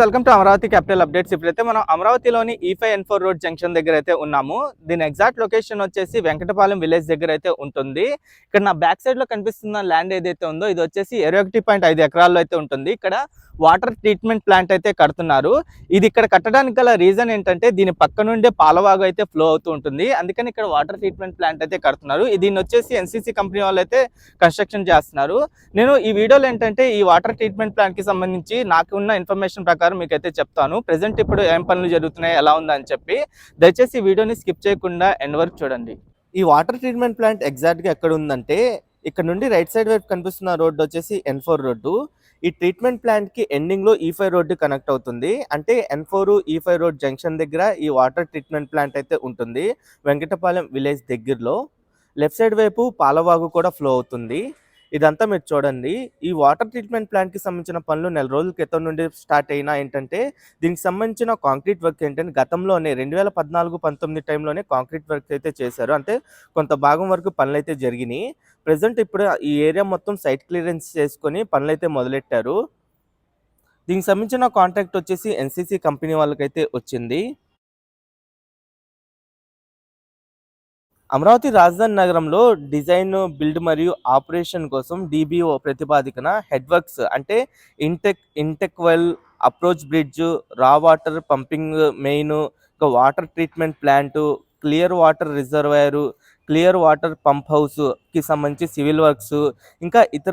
Welcome to Amaravati capital updates. ఇప్పుడైతే మనం అమరావతిలోని ఈ five N four road junction దగ్గర అయితే ఉన్నాము. దీని ఎగ్జాక్ట్ లొకేషన్ వచ్చేసి వెంకటపాలెం విలేజ్ దగ్గర అయితే ఉంటుంది. ఇక్కడ నా బ్యాక్ సైడ్లో కనిపిస్తున్న ల్యాండ్ ఏదైతే ఉందో ఇది వచ్చేసి ఇరవై ఒకటి పాయింట్ ఐదు ఎకరాల్లో అయితే ఉంటుంది. ఇక్కడ వాటర్ ట్రీట్మెంట్ ప్లాంట్ అయితే కడుతున్నారు. ఇది ఇక్కడ కట్టడానికి గల రీజన్ ఏంటంటే దీని పక్క నుండే పాలవాగు అయితే ఫ్లో అవుతూ ఉంటుంది. అందుకని ఇక్కడ వాటర్ ట్రీట్మెంట్ ప్లాంట్ అయితే కడుతున్నారు. దీన్ని వచ్చేసి ఎన్సీసీ కంపెనీ వాళ్ళు అయితే కన్స్ట్రక్షన్ చేస్తున్నారు. నేను ఈ వీడియోలో ఏంటంటే ఈ వాటర్ ట్రీట్మెంట్ ప్లాంట్కి సంబంధించి నాకు ఉన్న ఇన్ఫర్మేషన్ ప్రకారం మీకు అయితే చెప్తాను. ప్రెసెంట్ ఇప్పుడు ఏం పనులు జరుగుతున్నాయి ఎలా ఉందని చెప్పి. దయచేసి వీడియోని స్కిప్ చేయకుండా ఎండ్ వరకు చూడండి. ఈ వాటర్ ట్రీట్మెంట్ ప్లాంట్ ఎగ్జాక్ట్గా ఎక్కడ ఉందంటే ఇక్కడ నుండి రైట్ సైడ్ వైపు కనిపిస్తున్న రోడ్డు వచ్చేసి ఎన్ ఫోర్ రోడ్డు. ఈ ట్రీట్మెంట్ ప్లాంట్కి ఎండింగ్లో ఈ e ఫైవ్ రోడ్డు కనెక్ట్ అవుతుంది. అంటే N four E five road junction దగ్గర ఈ వాటర్ ట్రీట్మెంట్ ప్లాంట్ అయితే ఉంటుంది. వెంకటపాలెం విలేజ్ దగ్గరలో. లెఫ్ట్ సైడ్ వైపు పాలవాగు కూడా ఫ్లో అవుతుంది. ఇదంతా మీరు చూడండి. ఈ వాటర్ ట్రీట్మెంట్ ప్లాంట్కి సంబంధించిన పనులు నెల రోజుల క్రితం నుండి స్టార్ట్ అయినా ఏంటంటే దీనికి సంబంధించిన కాంక్రీట్ వర్క్ ఏంటంటే గతంలోనే రెండు వేల పద్నాలుగు పంతొమ్మిది టైంలోనే కాంక్రీట్ వర్క్ అయితే చేశారు. అంటే కొంత భాగం వరకు పనులు అయితే జరిగినాయి. ప్రజెంట్ ఇప్పుడు ఈ ఏరియా మొత్తం సైట్ క్లియరెన్స్ చేసుకొని పనులు అయితే మొదలెట్టారు. దీనికి సంబంధించిన కాంట్రాక్ట్ వచ్చేసి ఎన్సీసీ కంపెనీ వాళ్ళకైతే వచ్చింది. అమరావతి రాజధాని నగరంలో డిజైన్ బిల్డ్ మరియు ఆపరేషన్ కోసం డిబిఓ ప్రతిపాదికన హెడ్ వర్క్స్ అంటే intake intake well approach bridge raw water pumping main ఇంకా water treatment plant clear water reservoir clear water pump హౌస్కి సంబంధించి సివిల్ వర్క్స్ ఇంకా ఇతర